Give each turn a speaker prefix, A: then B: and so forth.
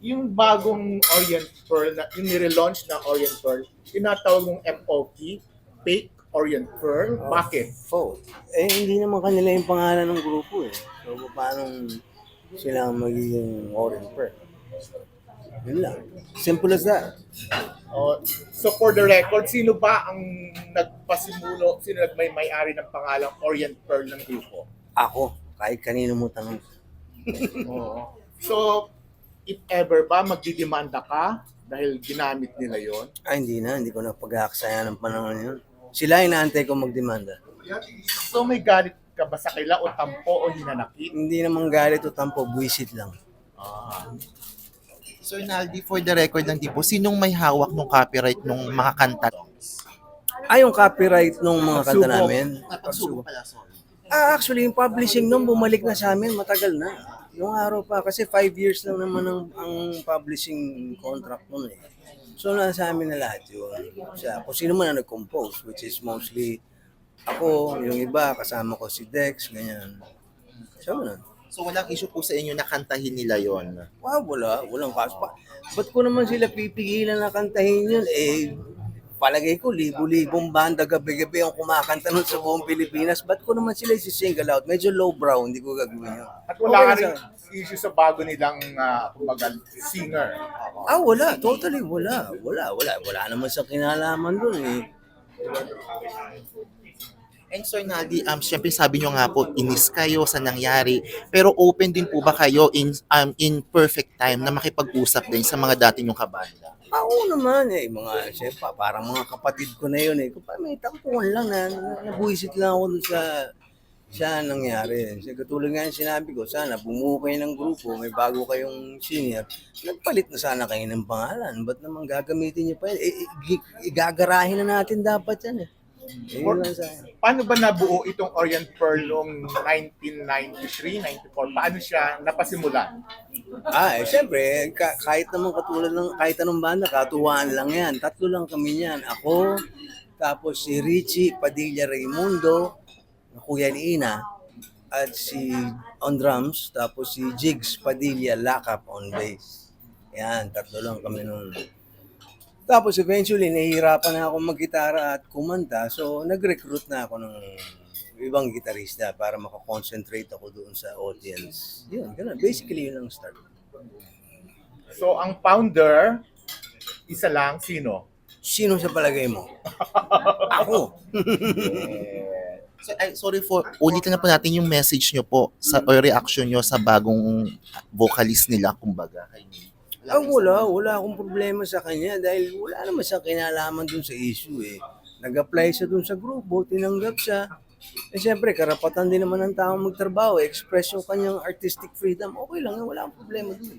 A: yung bagong Orient Pearl, na, yung nire-launch na Orient Pearl, tinatawag mong FOP, Fake Orient Pearl. Bakit?
B: Faux. Eh, hindi naman kanila yung pangalan ng grupo eh. So, paano sila magiging orange pearl? Yun lang. Simple as that.
A: Oh, so for the record, sino ba ang nagpasimulo, sino nagmay may-ari ng pangalang Orient Pearl ng grupo?
B: Ako, kahit kanino mo tanong.
A: Oo. So, if ever ba magdidemanda ka dahil ginamit nila yon?
B: Ay, hindi na. Hindi ko na pag-aaksaya ng panahon yun. Sila inaantay ko magdemanda.
A: So may galit ka ba sa kanila o tampo o hinanakit?
B: Hindi naman galit o tampo, buwisit lang.
A: Ah.
C: Sir Naldi, for the record lang din po, sinong may hawak ng copyright ng mga kanta?
B: Ay, yung copyright ng mga kanta namin.
C: Napagsubo pala, sorry.
B: Ah, actually, yung publishing nung bumalik na sa amin, matagal na. Yung araw pa, kasi five years lang naman ang, ang publishing contract nun eh. So, nasa amin na lahat yun. Siya, kung sino man ang nag-compose, which is mostly ako, yung iba, kasama ko si Dex, ganyan. Siya mo na.
C: So walang issue po sa inyo na kantahin nila yon.
B: Wow, wala. Walang kaso pa. Ba't ko naman sila pipigilan na kantahin yun? Eh, palagay ko, libo-libong banda gabi-gabi ang kumakanta nun sa buong Pilipinas. Ba't ko naman sila isi-single out? Medyo lowbrow, hindi ko gagawin yun.
A: At wala
B: Okay
A: ka rin
B: sa-
A: issue sa bago nilang uh, kumbaga, singer.
B: Ah, wala. Totally wala. Wala, wala. Wala naman sa kinalaman dun eh.
C: And Sir Naldi, um, syempre sabi nyo nga po, inis kayo sa nangyari. Pero open din po ba kayo in, um, in perfect time na makipag-usap din sa mga dati nyong kabanda?
B: Ah, Oo naman eh. Mga, siyempre, parang mga kapatid ko na yun eh. Kung pa, may tampuhan lang na, na nabuisit lang ako dun sa sa nangyari. Kasi katulad nga yung sinabi ko, sana bumuo kayo ng grupo, may bago kayong senior, nagpalit na sana kayo ng pangalan. Ba't naman gagamitin niyo pa igagarahin na natin dapat yan eh. Akin.
A: Paano ba nabuo itong Orient Pearl noong 1993, 94? Paano siya napasimulan?
B: Ah, eh, syempre, ka- kahit naman katulad ng kahit anong banda, katuwaan lang yan. Tatlo lang kami niyan. Ako, tapos si Richie Padilla Raimundo, kuya ni Ina, at si on drums, tapos si Jigs Padilla Lakap on bass. Yan, tatlo lang kami noon. Tapos eventually, nahihirapan na ako maggitara at kumanta. So, nag-recruit na ako ng ibang gitarista para makakonsentrate ako doon sa audience. Yun, ganun. Basically, yun ang start.
A: So, ang founder, isa lang, sino?
B: Sino sa palagay mo? Ako.
C: So, ay, sorry for, ulitin na po natin yung message nyo po sa, o reaction nyo sa bagong vocalist nila, kumbaga. Kay.
B: Ah, wala. Wala akong problema sa kanya dahil wala naman siya kinalaman dun sa issue eh. Nag-apply siya dun sa grupo, tinanggap siya. Eh siyempre, karapatan din naman ng tao magtrabaho, express yung kanyang artistic freedom. Okay lang, wala akong problema dun.